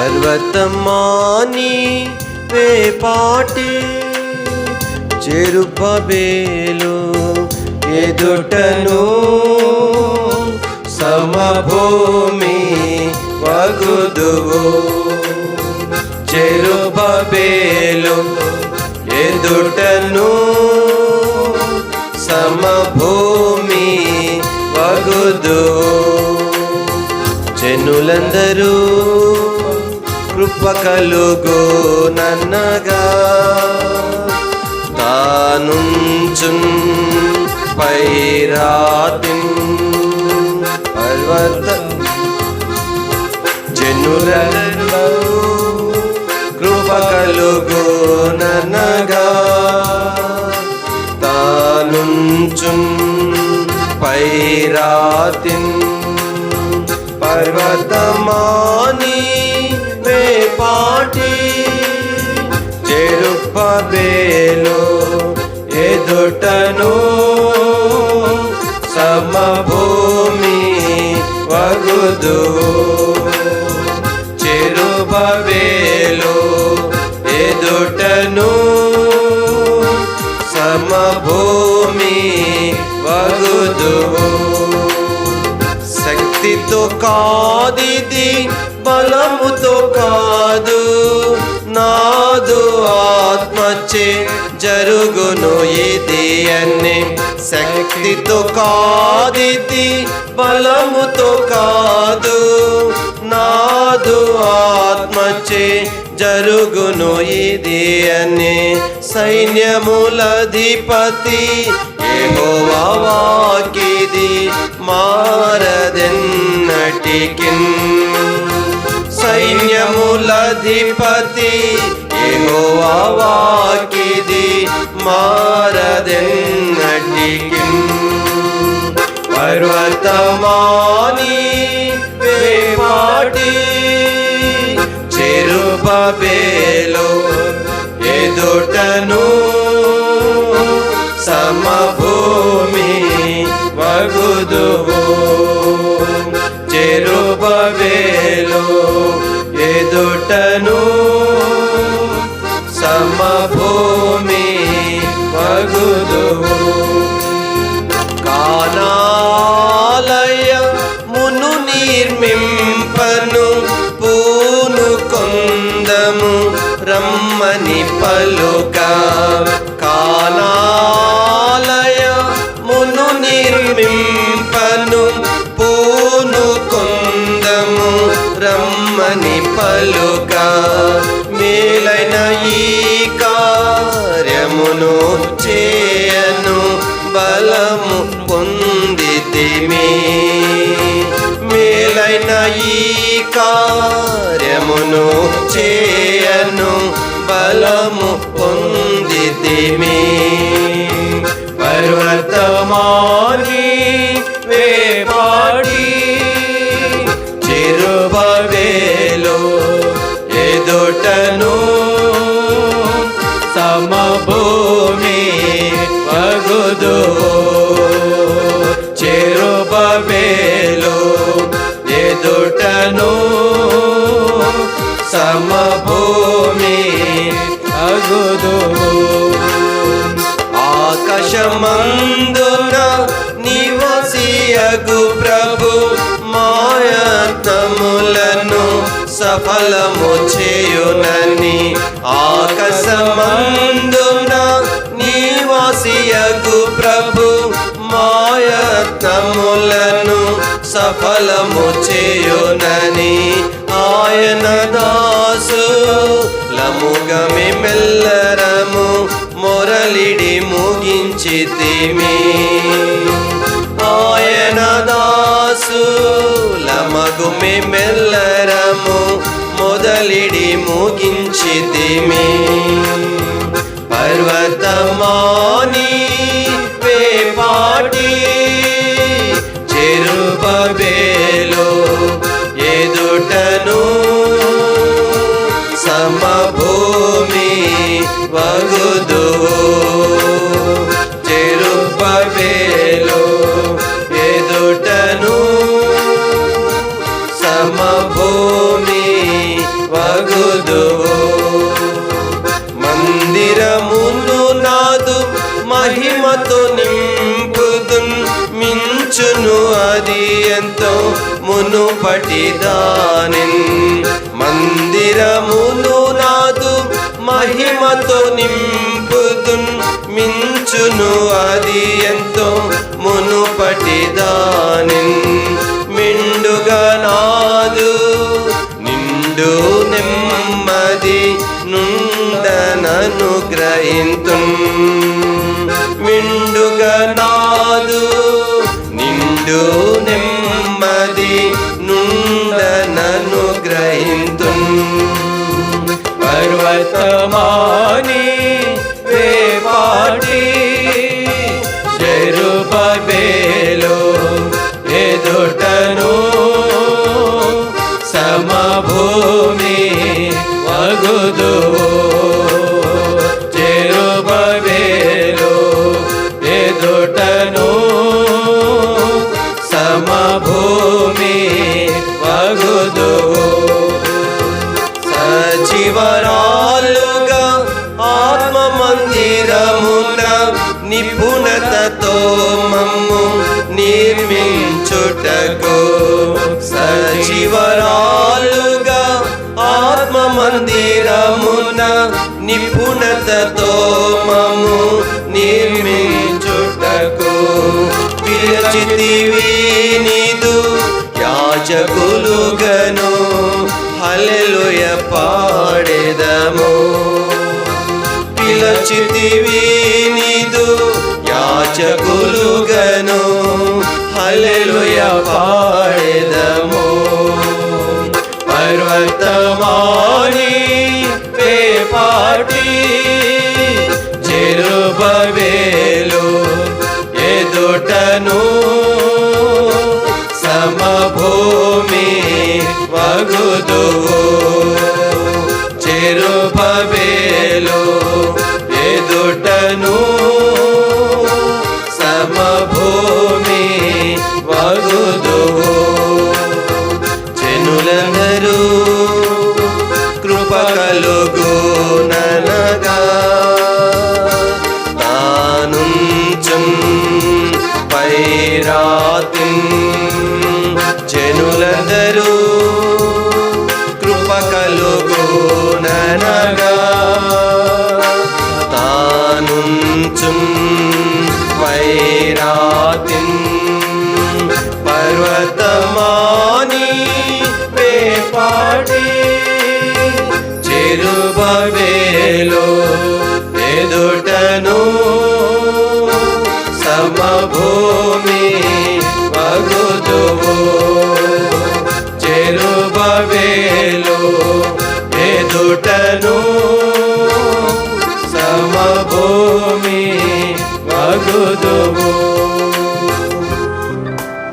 పర్వతమాని వేపాటి చెరుపబేలు ఎదుటను సమభూమి వగుదువు. చెరుపబేలు ఎదుటను సమభూమి వగుదు జనులందరూ కృప కలుగు నన్నగా. తానుంచున్ పైరాతి పర్వత జనులందరూ కృప కలుగు నన్నగా. తానుంచున్ పైరాతి పర్వతమా చెరుపబేలు ఎదుటను సమభూమి వగుదు. చెరుబేలు ఎదుటను సమభూమి వగుదు. శక్తితో కాదిది బలముతో కాదు. నాదు ఆత్మచే జరుగును ఇది అన్ని. శక్తితో కాదిది బలముతో కాదు. నాదు ఆత్మచే జరుగును ఇది అని సైన్యములధిపతి యెహోవా వాకిది మారదెన్నటికిన్. సైన్యములధిపతి యెహోవా వాకిది మారదెన్నటికిన్ పర్వతమాని వేపాటి చెరుబేలో ఎదుటను సమభూమి వగుదువో. ఎదుటను సమభూమి వగుదువు కానాలయ మును నిర్మింపను పూను కొందము రమ్మని పలుక. కానాలయ మును నిర్మింపను అని పలుక మేలైన ఈ కార్యమును చేయను బలము పొందితిమి. మేలైన ఈ కార్యమును చేయను బలము పొందితిమి. పర్వతమాని ఎదుటను సమభూమి అగుదు ఆకాశమందున నివసియగు ప్రభు మాయతములను సఫలము చేయునని. ఆకాశమందున నివాసియగు ప్రభు మాయతములను సఫలము చేయునని ఆయన దాసు. లముగమి మెల్లరము మొరలిడి ముగించితిమి ఆయన దాసు లమగుమి మెల్లరము మొదలిడి ముగించితిమి పర్వతమాని వేపాటి సమభూమి వగుదు చెరుబేలో ఎదుటను సమభూమి వగుదు. మందిరమును నాదు మహిమతో నింపుదున్ మించును అది ఎంతో మునుపటి దానిన్ మందిరమును మహిమతో నింపుదున్ మించును అది ఎంతో మునుపటి దాని మిండుగా నాదు నిండు నెమ్మది నుండనను గ్రహింతు మిండుగా నాదు నిండు పర్వతమాని వేపాటి జరుబేలో ఆత్మ మందిరమున నిపుణతతో మమ్ము నిర్మించుటకు సచివరాలుగా ఆత్మ మందిరమున నిపుణతతో మమ్ము నిర్మించుటకు పిలిచితివి పిలచితివి నీదు యాచకులుగను. హల్లెలూయ పాడెదము. పర్వతమాని పే పేపాటి చెరుబవేలు ఎదుటను పైరాతి జనులందరూ కృప కలుగు ననగా తానుంచుం వైరాతి పర్వతమాని పేపాటి చెరుబవేలో